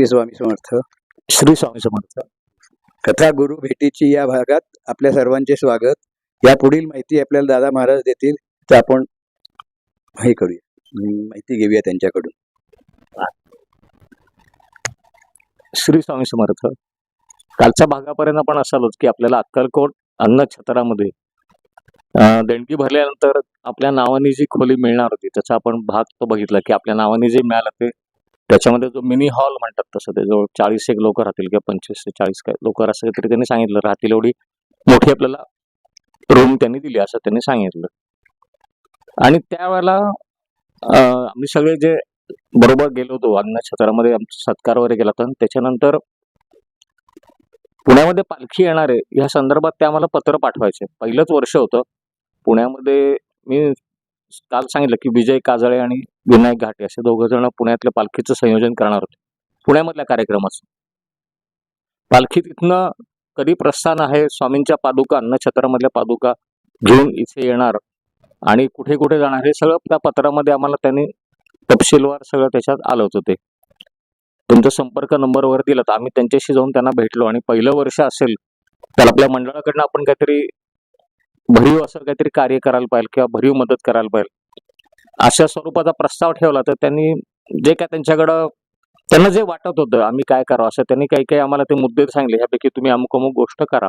श्री स्वामी समर्थ. श्री स्वामी समर्थ. कथा गुरु भेटीची या भागात आपल्या सर्वांचे स्वागत. या पुढील माहिती आपल्याला दादा महाराज देतील तर आपण हे करूया. माहिती घेऊया त्यांच्याकडून. श्री स्वामी समर्थ. कालच्या भागापर्यंत आपण असालोच की आपल्याला अक्कलकोट अन्न छत्रामध्ये देणगी भरल्यानंतर आपल्या नावाने जी खोली मिळणार होती त्याचा आपण भाग तो बघितला की आपल्या नावाने जे मिळालं ते त्याच्यामध्ये जो मिनी हॉल म्हणतात तसं ते जवळ चाळीस एक लोक राहतील किंवा पंचवीस ते चाळीस काय लोक असं तरी त्यांनी सांगितलं. राहतील एवढी मोठी आपल्याला रूम त्यांनी दिली असं त्यांनी सांगितलं. आणि त्यावेळेला आम्ही सगळे जे बरोबर गेलो होतो अन्न क्षेत्रामध्ये आमचा सत्कार वगैरे केला होता. त्याच्यानंतर पुण्यामध्ये पालखी येणार आहे. या संदर्भात ते आम्हाला पत्र पाठवायचे. पहिलंच वर्ष होतं. पुण्यामध्ये मी काल सांगितलं की विजय काजळे आणि विनायक घाटे असे दोघ जण पुण्यातल्या पालखीचं संयोजन करणार होते. पुण्यामधल्या कार्यक्रमाचं. पालखी तिथनं कधी प्रस्थान आहे स्वामींच्या पादुका अन्नछत्रामधल्या पादुका घेऊन इथे येणार आणि कुठे कुठे जाणार हे सगळं त्या पत्रामध्ये आम्हाला त्यांनी तपशीलवार सगळं त्याच्यात आलं होतं ते. तुमचा संपर्क नंबरवर दिला तर आम्ही त्यांच्याशी जाऊन त्यांना भेटलो आणि पहिलं वर्ष असेल तर आपल्या मंडळाकडनं आपण काहीतरी भरीव असं काहीतरी कार्य करायला पाहिजे किंवा भरीव मदत करायला पाहिजे अशा स्वरूपाचा प्रस्ताव ठेवला तर त्यांनी जे काय त्यांच्याकडं त्यांना जे वाटत होतं आम्ही काय करावं असं त्यांनी काही काही आम्हाला ते मुद्दे सांगले ह्यापैकी तुम्ही अमुक अमुक गोष्ट करा.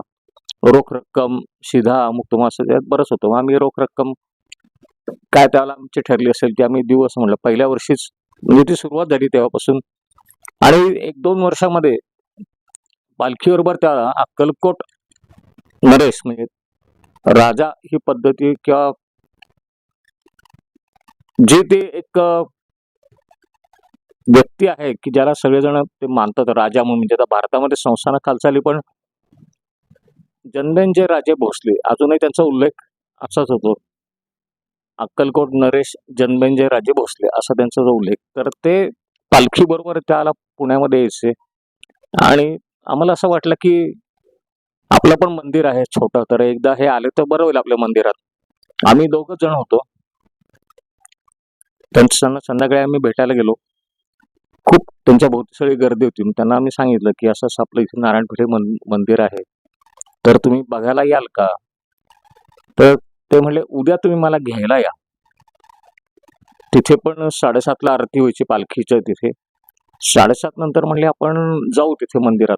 रोख रक्कम शिधा अमुक तुम्हाला असं त्यात बरंच होतं. आम्ही रोख रक्कम काय त्याला आमची ठरली असेल ती आम्ही देऊ असं म्हणलं. पहिल्या वर्षीच म्हणजे ती सुरुवात झाली तेव्हापासून. आणि एक दोन वर्षामध्ये पालखीबरोबर त्या अक्कलकोट नरेश म्हणजे राजा ही पद्धती किंवा जे ते एक व्यक्ती आहे की ज्याला सगळेजण ते मानतात. राजा म्हणून म्हणजे आता भारतामध्ये संस्थानं खालचाली पण जनधनजय राजे भोसले अजूनही त्यांचा उल्लेख असाच होतो. अक्कलकोट नरेश जनमेजय राजे भोसले असा त्यांचा जो उल्लेख. तर ते पालखी बरोबर त्याला पुण्यामध्ये यायचे. आणि आम्हाला असं वाटलं की आपलं पण मंदिर आहे छोटं तर एकदा हे आले तर बरं होईल आपल्या मंदिरात. आम्ही दोघं जण होतो. त्यांच्या संध्याकाळी आम्ही भेटायला गेलो. खूप त्यांच्या भोवती सगळी गर्दी होती. मग त्यांना आम्ही सांगितलं की असं आपलं इथे नारायणपेठे मंदिर आहे. तर तुम्ही बघायला याल का? तर ते म्हणले उद्या तुम्ही मला घ्यायला या. तिथे पण साडेसातला आरती व्हायची पालखीच्या तिथे. साडेसात नंतर म्हणले आपण जाऊ तिथे मंदिरात.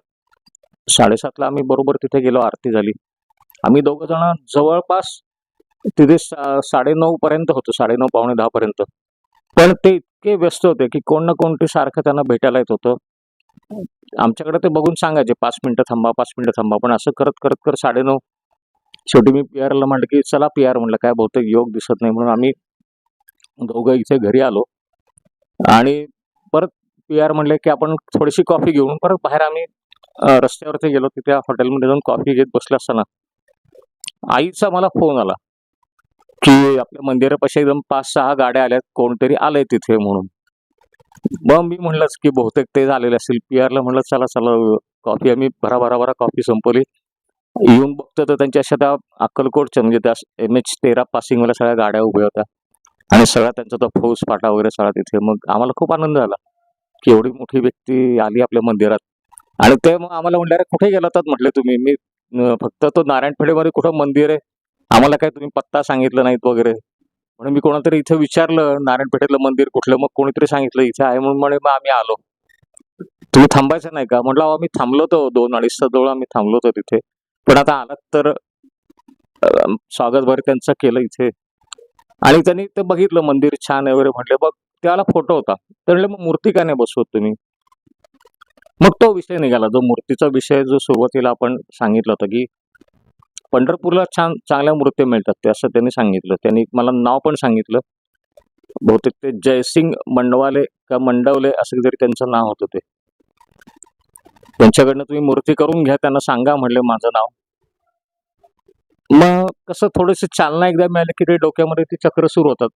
साडेसातला आम्ही बरोबर तिथे गेलो आरती झाली. आम्ही दोघं जण जवळपास तिथे सा- साडेनऊ पर्यंत होतो साडेनऊ पावणे दहा पर्यंत. पण ते इतके व्यस्त होते की कोण ना कोणते सारखं त्यांना भेटायला येत होतं. आमच्याकडे ते बघून सांगायचे पाच मिनिटं थांबा पाच मिनिटं थांबा पण असं करत करत करत साडेनऊ. शेवटी मी पी आरला म्हटलं की चला पी आर म्हटलं काय बहुतेक योग दिसत नाही म्हणून आम्ही दोघं इथे घरी आलो. आणि परत पी आर म्हणले की आपण थोडीशी कॉफी घेऊन परत बाहेर आम्ही रस्त्यावरती गेलो तिथे हॉटेलमध्ये जाऊन कॉफी घेत बसले असताना आईचा मला फोन आला की आपल्या मंदिरापाशी एकदम पाच सहा गाड्या आल्यात कोणतरी आलंय तिथे म्हणून. मग मी म्हणलंच की बहुतेक ते झालेले असतील पी आरला म्हणलं चला चला कॉफी आम्ही भरा भरा भरा कॉफी संपवली. येऊन बघतो तर त्यांच्या अशा त्या अक्कलकोटच्या म्हणजे त्या एम एच तेरा पासिंगवाल्या सगळ्या गाड्या उभ्या होत्या. आणि सगळा त्यांचा तो फौज फाटा वगैरे सगळा तिथे. मग आम्हाला खूप आनंद झाला की एवढी मोठी व्यक्ती आली आपल्या मंदिरात. आणि ते मग आम्हाला म्हणले "अरे, कुठे तर म्हटले तुम्ही मी फक्त तो नारायणपेठेमध्ये कुठं मंदिर आहे? आम्हाला काय तुम्ही पत्ता सांगितलं नाहीत वगैरे. म्हणून मी कोणातरी इथे विचारलं नारायणपेठेतलं मंदिर कुठलं? मग कोणीतरी सांगितलं इथे आहे. म्हणून म्हणे मग आम्ही आलो. तुम्ही थांबायचं नाही का? म्हटलं आम्ही थांबलो होतो दोन अडीच जवळ आम्ही थांबलो होतो तिथे. पण आता आलात तर स्वागत भर त्यांचं केलं इथे. आणि त्यांनी ते बघितलं मंदिर छान आहे वगैरे म्हटले बघ त्याला फोटो होता. तर मग मूर्ती का नाही बसवत तुम्ही? मग तो विषय निघाला. जो मूर्तीचा विषय जो सुरुवातीला आपण सांगितलं होतं की पंढरपूरला छान चांगल्या मूर्त्या मिळतात ते असं त्यांनी सांगितलं. त्यांनी मला नाव पण सांगितलं. बहुतेक ते जयसिंग मंडवाले का मंडवले असं जरी त्यांचं नाव होतं ते. त्यांच्याकडनं तुम्ही मूर्ती करून घ्या त्यांना सांगा म्हणले माझं नाव. मग कसं थोडीशी चालना एकदा मिळाली की ते डोक्यामध्ये ती चक्र सुरू होतात.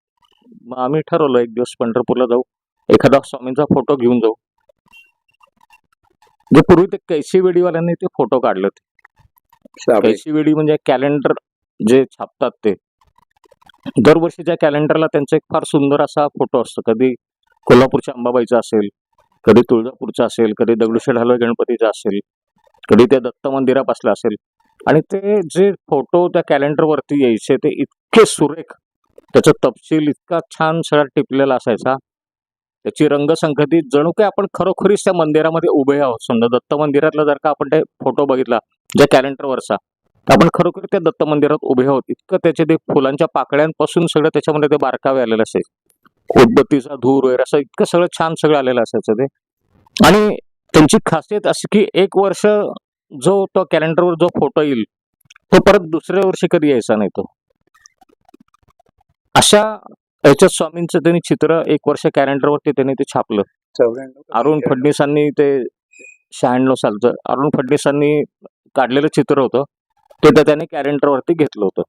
मग आम्ही ठरवलं एक दिवस पंढरपूरला जाऊ. एखादा स्वामींचा फोटो घेऊन जाऊ. जे पूर्वी ते कैसी वेडीवाल्यांनी ते फोटो काढले होते. कैसी वेडी म्हणजे कॅलेंडर जे छापतात ते. दरवर्षीच्या कॅलेंडरला त्यांचा एक फार सुंदर असा फोटो असतो. कधी कोल्हापूरच्या अंबाबाईचा असेल कधी तुळजापूरचा असेल कधी दगडूशेठ हलवाई गणपतीचा असेल कधी त्या दत्त मंदिरापासला असेल. आणि ते जे फोटो त्या कॅलेंडरवरती यायचे ते इतके सुरेख त्याचा तपशील इतका छान सगळा टिपलेला असायचा. त्याची रंगसंगती जणू काय आपण खरोखरीच त्या मंदिरामध्ये उभे आहोत. समजा दत्त मंदिरातला जर का आपण ते फोटो बघितला ज्या कॅलेंडरवरचा तर आपण खरोखर त्या दत्त मंदिरात उभे आहोत. इतकं त्याचे ते फुलांच्या पाकळ्यांपासून सगळं त्याच्यामध्ये ते बारकावे आलेलं असेल उदबत्तीचा धूर वगैरे असं इतकं सगळं छान सगळं आलेलं असायचं ते. आणि त्यांची खासियत अशी की एक वर्ष जो तो कॅलेंडरवर जो फोटो येईल तो परत दुसऱ्या वर्षी कधी यायचा नाही तो. अशा याच्यात स्वामींचं त्यांनी चित्र एक वर्ष कॅलेंडरवरती त्यांनी ते छापलं. अरुण फडणवीसांनी ते शहाण्णव सालचं अरुण फडणवीसांनी काढलेलं चित्र होतं. ते त्या त्याने कॅलेंडरवरती घेतलं होतं.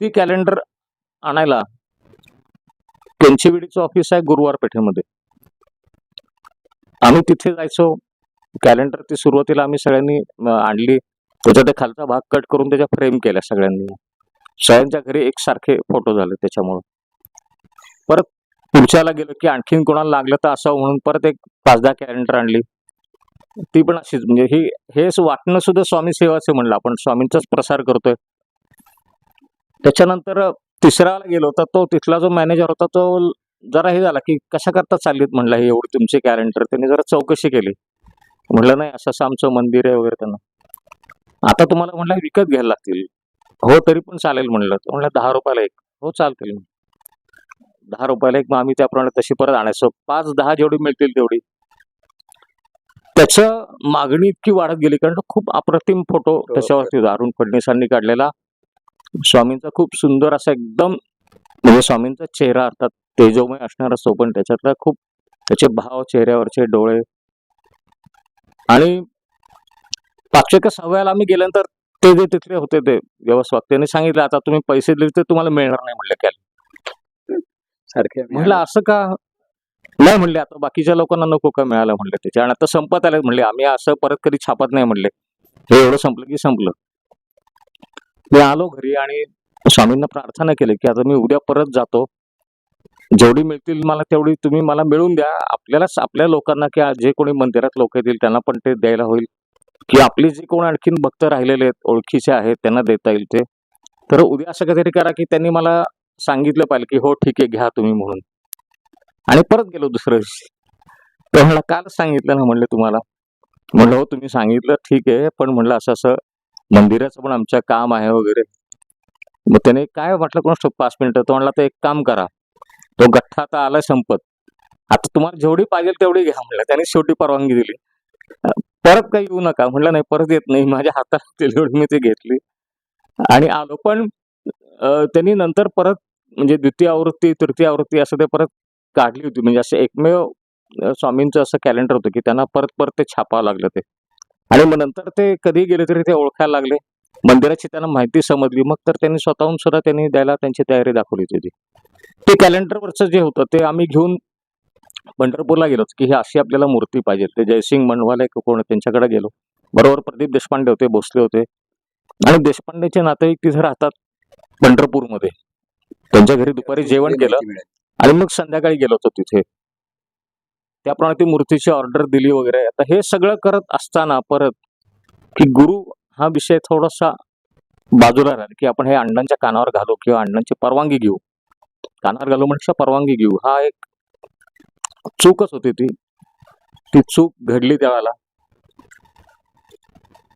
ती कॅलेंडर आणायला केंचीविडीचं ऑफिस आहे गुरुवार पेठेमध्ये. आम्ही तिथे जायचो. कॅलेंडर ती सुरुवातीला आम्ही सगळ्यांनी आणली. त्याचा ते खालचा भाग कट करून त्याच्या फ्रेम केल्या सगळ्यांनी. सगळ्यांच्या घरी एकसारखे फोटो झाले त्याच्यामुळं. परत पुढच्याला गेलो की आणखीन कोणाला लागलं तर असं म्हणून परत एक पाच दहा कॅलेंडर आणली. ती पण अशीच म्हणजे ही हेच वाटणं सुद्धा स्वामी सेवाचे म्हणलं आपण. स्वामींचाच प्रसार करतोय. त्याच्यानंतर तिसऱ्याला गेलो तर तो तिथला जो मॅनेजर होता तो जरा हे झाला की कशा करता चाललीत म्हणलं हे एवढी तुमचे कॅलेंडर त्यांनी जरा चौकशी केली. म्हटलं नाही असं असं आमचं मंदिर आहे वगैरे त्यांना. आता तुम्हाला म्हणलं विकत घ्यायला लागतील. हो तरी पण चालेल म्हणलं तर म्हणलं दहा रुपयाला एक. हो चालतील दहा रुपयाला एक मग आम्ही त्याप्रमाणे तशी परत आणायचो. पाच दहा जेवढी मिळतील तेवढी. त्याचं मागणी इतकी वाढत गेली कारण खूप अप्रतिम फोटो त्याच्यावरती होता. अरुण फडणवीसांनी काढलेला. स्वामींचा खूप सुंदर असा एकदम म्हणजे स्वामींचा चेहरा अर्थात तेजोमय असणार असतो पण त्याच्यातला खूप त्याचे भाव चेहऱ्यावरचे डोळे. आणि पाचशे का सहाव्याला आम्ही गेल्यानंतर ते जे तिथले होते ते व्यवस्थापक त्यांनी सांगितलं आता तुम्ही पैसे दिले तर तुम्हाला मिळणार नाही म्हणलं कॅल सारखे म्हणलं असं का? नाही म्हणले आता बाकीच्या लोकांना नको का मिळालं म्हणलं त्याच्या आणि आता संपत आले म्हणले आम्ही असं परत कधी छापत नाही म्हणले. हे एवढं संपलं की संपलं. मी आलो घरी आणि स्वामींना प्रार्थना केली की आता मी उद्या परत जातो. जेवढी मिळतील मला तेवढी तुम्ही मला मिळून द्या. आपल्यालाच आपल्या लोकांना की आज जे कोणी मंदिरात लोक येतील त्यांना पण ते द्यायला होईल. की आपली जी कोण आणखीन भक्त राहिलेले आहेत ओळखीचे आहेत त्यांना देता येईल ते. तर उद्या असं काहीतरी करा की त्यांनी मला सांगितलं पाहिजे की हो ठीक आहे घ्या तुम्ही म्हणून. आणि परत गेलो दुसऱ्या दिवशी. तर म्हणलं काल सांगितलं ना म्हणलं तुम्हाला. म्हणलं हो तुम्ही सांगितलं ठीक आहे पण म्हणलं असं असं मंदिराचं पण आमचं काम आहे वगैरे. मग त्याने काय म्हटलं कोण? पाच मिनिटं. तो म्हणला तर एक काम करा. तो गठ्ठा आता आला संपत. आता तुम्हाला जेवढी पाहिजे तेवढी घ्या. म्हणलं त्याने शेवटी परवानगी दिली. परत काही येऊ नका. म्हणलं नाही परत येत नाही. माझ्या हातात तेवढी मी ते घेतली. आणि आलो पण त्यांनी नंतर परत म्हणजे द्वितीय आवृत्ती तृतीय आवृत्ती असं ते परत काढली होती. म्हणजे असं एकमेव स्वामींचं असं कॅलेंडर होतं की त्यांना परत परत ते छापावं लागलं ते. आणि मग नंतर ते कधी गेले तरी ते ओळखायला लागले. मंदिराची त्यांना माहिती समजली. मग तर त्यांनी स्वतःहून सुद्धा त्यांनी द्यायला त्यांची तयारी दाखवली होती. ते कॅलेंडरवरचं जे होतं ते आम्ही घेऊन पंढरपूरला गेलोच की ही अशी आपल्याला मूर्ती पाहिजे. ते जयसिंग मंडवाले कोण त्यांच्याकडे गेलो. बरोबर प्रदीप देशपांडे होते भोसले होते. आणि देशपांडेचे नातेवाईक तिथे राहतात पंढरपूरमध्ये. त्यांच्या घरी दुपारी जेवण केलं आणि मग संध्याकाळी गेलो होतो तिथे. त्याप्रमाणे ती मूर्तीची ऑर्डर दिली वगैरे. आता हे सगळं करत असताना परत की गुरु हा विषय थोडासा बाजूला राहिला की आपण हे अण्णांच्या कानावर घालू किंवा अण्णांची परवानगी घेऊ. कानावर घालू म्हणजे परवानगी घेऊ. हा एक चूकच होती ती. ती चूक घडली त्यावेळेला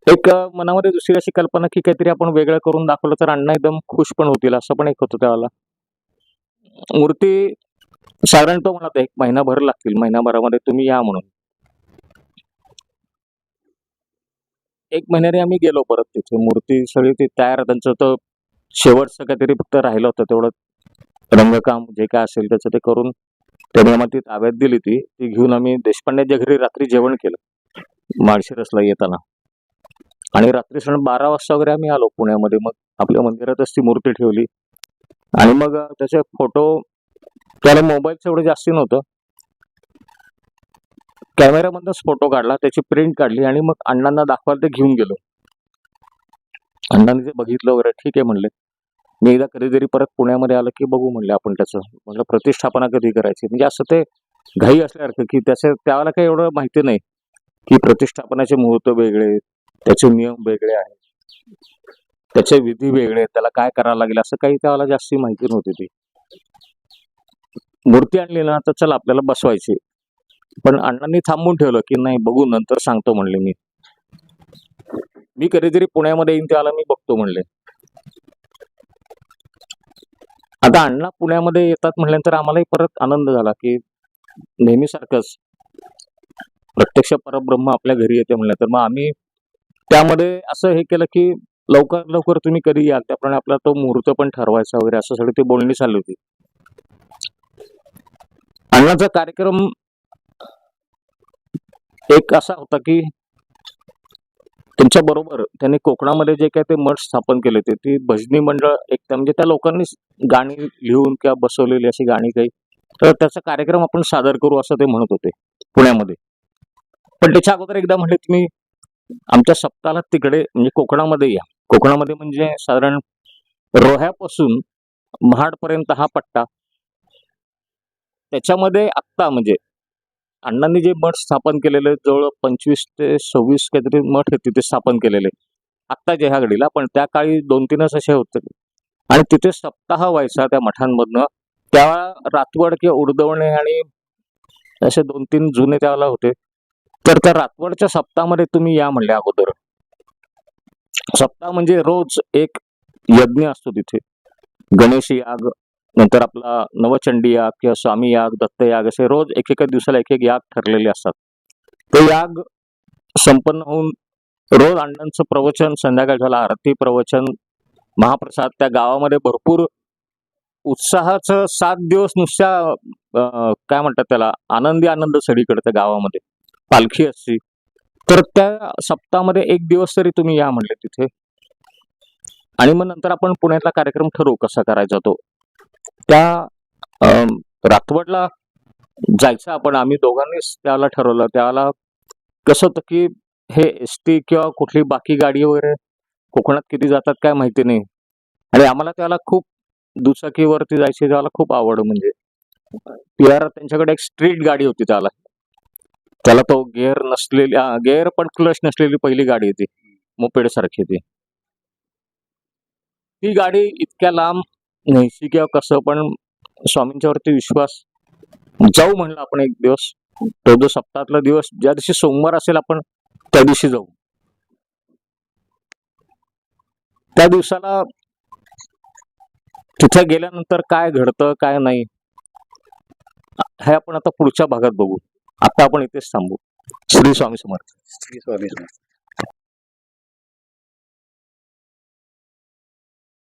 एक मनामध्ये दुसरी अशी कल्पना की काहीतरी आपण वेगळं करून दाखवलं तर अण्णा एकदम खुश पण होतील असं पण एक होतं त्यावेळेला मूर्ती साधारण तो म्हणत एक महिनाभर लागतील महिनाभरामध्ये तुम्ही या म्हणून. एक महिन्याने आम्ही गेलो परत तिथे. मूर्ती सगळी ती तयार त्यांचं तर शेवटचं काहीतरी फक्त राहिलं होतं तेवढं रंगकाम जे काय असेल त्याचं ते करून त्याने आम्हाला ती ताब्यात दिली ती. ती घेऊन आम्ही देशपांडेच्या घरी रात्री जेवण केलं. माळशिरसला येताना. आणि रात्री सण बारा वाजता वगैरे आम्ही आलो पुण्यामध्ये. मग आपल्या मंदिरातच ती मूर्ती ठेवली. आणि मग त्याचे फोटो त्याला मोबाईलचं एवढं जास्ती नव्हतं. कॅमेऱ्यामधनच फोटो काढला त्याची प्रिंट काढली आणि मग अण्णांना दाखवायला ते घेऊन गेलो. अण्णांनी ते बघितलं वगैरे ठीक आहे म्हणले. मी एकदा कधीतरी परत पुण्यामध्ये आलं की बघू म्हणले आपण त्याचं. म्हणलं प्रतिष्ठापना कधी करायची? म्हणजे असं ते घाई असल्यासारखं की त्याचं त्याला काही एवढं माहिती नाही की प्रतिष्ठापनाचे मुहूर्त वेगळे त्याचे नियम वेगळे आहेत त्याचे विधी वेगळे आहेत, त्याला काय करावं लागेल असं काही त्याला जास्ती माहिती नव्हती ती. मूर्ती आणली ना तर चल आपल्याला बसवायची. पण अण्णांनी थांबून ठेवलं की नाही बघू नंतर सांगतो म्हणले मी. मी कधीतरी पुण्यामध्ये येईन त्याला मी बघतो म्हणले. आता अण्णा पुण्यामध्ये येतात म्हटल्यानंतर आम्हालाही परत आनंद झाला की नेहमीसारखंच प्रत्यक्ष परब्रह्म आपल्या घरी येते म्हणलं तर मग आम्ही त्यामध्ये असं हे केलं की लवकर लवकर तुम्ही कधी याल त्याप्रमाणे आपला तो मुहूर्त पण ठरवायचा वगैरे असं सगळी ती बोलणी चालली होती. अण्णाचा कार्यक्रम एक असा होता की त्यांच्या बरोबर त्यांनी कोकणामध्ये जे काय ते मठ स्थापन केले होते ती भजनी मंडळ एक म्हणजे त्या लोकांनी गाणी लिहून किंवा बसवलेली अशी गाणी काही. तर त्याचा कार्यक्रम आपण सादर करू असं ते म्हणत होते पुण्यामध्ये. पण त्याच्या अगोदर एकदा म्हणले तुम्ही आमच्या सप्ताहाला तिकडे म्हणजे कोकणामध्ये या. कोकणामध्ये म्हणजे साधारण रोह्यापासून महाडपर्यंत हा पट्टा. त्याच्यामध्ये आत्ता म्हणजे अण्णांनी जे मठ स्थापन केलेले जवळ पंचवीस ते सव्वीस काहीतरी मठ हे तिथे स्थापन केलेले. आत्ताच्या ह्या घडीला पण त्या काळी दोन तीनच असे होते. आणि तिथे सप्ताह व्हायचा त्या मठांमधनं. त्या रातवड किंवा उडदवणे आणि असे दोन तीन जुने त्याला होते. तर त्या रातवडच्या सप्ताहामध्ये तुम्ही या म्हणले अगोदर. सप्ताह म्हणजे रोज एक यज्ञ असतो तिथे. गणेश याग नंतर आपला नवचंडी याग किंवा स्वामी याग दत्त याग असे रोज एक एका दिवसाला एक एक याग ठरलेले असतात. ते याग संपन्न होऊन रोज अण्णांचं प्रवचन संध्याकाळ झाला आरती प्रवचन महाप्रसाद त्या गावामध्ये भरपूर उत्साहाचं सात दिवस नुसत्या काय म्हणतात त्याला आनंदी आनंद सगळीकडे त्या गावामध्ये. पालखी असती. तर त्या सप्ताहामध्ये एक दिवस तरी तुम्ही या म्हणले तिथे. आणि मग नंतर आपण पुण्यातला कार्यक्रम ठरवू कसा करायचा तो. त्या अं, रातवडला जायचं आपण आम्ही दोघांनीच त्याला ठरवलं. त्याला कसं होतं की हे एस टी किंवा कुठली बाकी गाडी वगैरे कोकणात किती जातात काय माहिती नाही. आणि आम्हाला त्याला खूप दुचाकीवरती जायची त्याला खूप आवड म्हणजे. पी आर त्यांच्याकडे एक स्ट्रीट गाडी होती त्याला. त्याला तो गेअर नसलेली गेअर पण क्लच नसलेली पहिली गाडी होती. मोपेड सारखी ती. ती गाडी इतक्या लांब न्यायची किंवा कसं पण स्वामींच्या वरती विश्वास जाऊ म्हणलं आपण एक दिवस. तो जो सप्ताहातला दिवस ज्या दिवशी सोमवार असेल आपण त्या दिवशी जाऊ. त्या दिवसाला तिथे गेल्यानंतर काय घडतं काय नाही हे आपण आता पुढच्या भागात बघू. आता आपण इथेच थांबू. श्री स्वामी समर्थ. श्री स्वामी समर्थ.